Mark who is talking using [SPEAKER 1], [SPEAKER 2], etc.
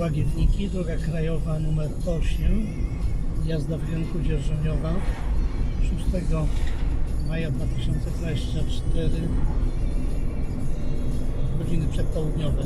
[SPEAKER 1] Łagiewniki, droga krajowa numer 8, jazda w kierunku Dzierżoniowa 6 maja 2024 godziny przedpołudniowe.